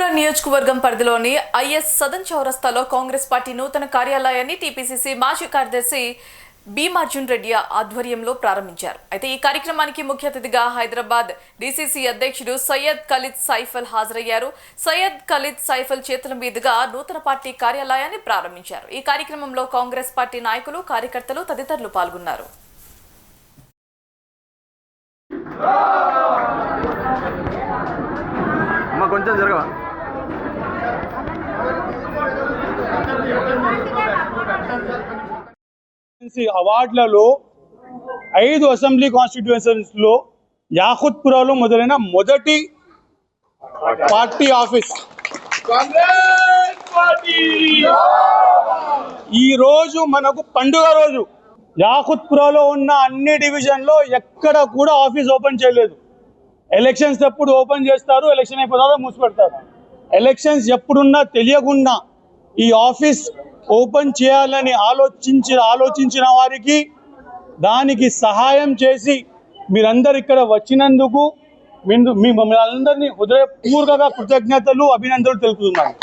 హిందూపుర నియోజకవర్గం పరిధిలోని ఐఎస్ సదన్ చౌరస్తాలో కాంగ్రెస్ పార్టీ నూతన కార్యాలయాన్ని టీపీసీసీ మాజీ కార్యదర్శి భీమార్జున్ రెడ్డి ఆధ్వర్యంలో ప్రారంభించారు. అయితే ఈ కార్యక్రమానికి ముఖ్య అతిథిగా హైదరాబాద్ డీసీసీ అధ్యక్షుడు సయ్యద్ ఖలీద్ సైఫల్ హాజరయ్యారు. సయ్యద్ ఖలీద్ సైఫల్ చేతుల మీదుగా నూతన పార్టీ కార్యాలయాన్ని ప్రారంభించారు. ఈ కార్యక్రమంలో కాంగ్రెస్ పార్టీ నాయకులు కార్యకర్తలు తదితరులు పాల్గొన్నారు. కొంచెం జరగవా? అవార్డులలో ఐదు అసెంబ్లీ కాన్స్టిట్యుయెన్సీస్లో యాహుత్పురాలో మొదలైన మొదటి పార్టీ ఆఫీస్. ఈ రోజు మనకు పండుగ రోజు. యాహుత్పురాలో ఉన్న అన్ని డివిజన్లో ఎక్కడ కూడా ఆఫీస్ ఓపెన్ చేయలేదు. ఎలక్షన్స్ ఎప్పుడు ఓపెన్ చేస్తారు ఎలక్షన్ అయిపోతారో మూసిపెడతారు. ఎలక్షన్స్ ఎప్పుడున్నా తెలియకుండా ఈ ఆఫీస్ ఓపెన్ చేయాలని ఆలోచించి ఆలోచించిన వారికి దానికి సహాయం చేసి మీరందరు ఇక్కడ వచ్చినందుకు మీరు మీ అందరినీ హృదయపూర్వక కృతజ్ఞతలు అభినందనలు తెలుపుతున్నాను.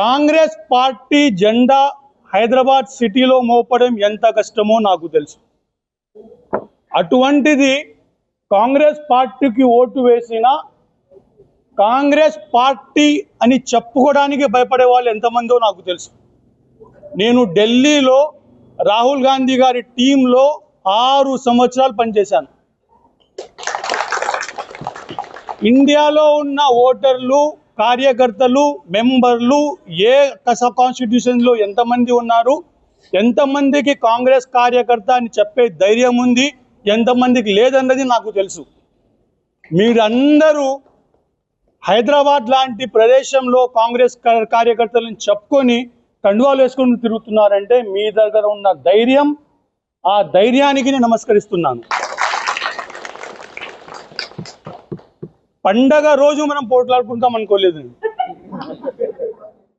కాంగ్రెస్ పార్టీ జెండా హైదరాబాద్ సిటీలో మోపడం ఎంత కష్టమో నాకు తెలుసు. అటువంటిది కాంగ్రెస్ పార్టీకి ఓటు వేసిన కాంగ్రెస్ పార్టీ అని చెప్పుకోవడానికి భయపడే వాళ్ళు ఎంతమందో నాకు తెలుసు. నేను ఢిల్లీలో రాహుల్ గాంధీ గారి టీంలో ఆరు సంవత్సరాలు పనిచేశాను. ఇండియాలో ఉన్న ఓటర్లు కార్యకర్తలు మెంబర్లు ఏ కస కాన్స్టిట్యూషన్లో ఎంతమంది ఉన్నారు? ఎంతమందికి కాంగ్రెస్ కార్యకర్త అని చెప్పే ధైర్యం ఉంది? ఎంతమందికి లేదన్నది నాకు తెలుసు. మీరందరూ హైదరాబాద్ లాంటి ప్రదేశంలో కాంగ్రెస్ కార్యకర్తలను చెప్పుకొని కండువాలు వేసుకొని తిరుగుతున్నారంటే మీ దగ్గర ఉన్న ధైర్యం ఆ ధైర్యానికి నేను నమస్కరిస్తున్నాను. పండగ రోజు మనం పోట్లాడుకుంటాం అనుకోలేదు.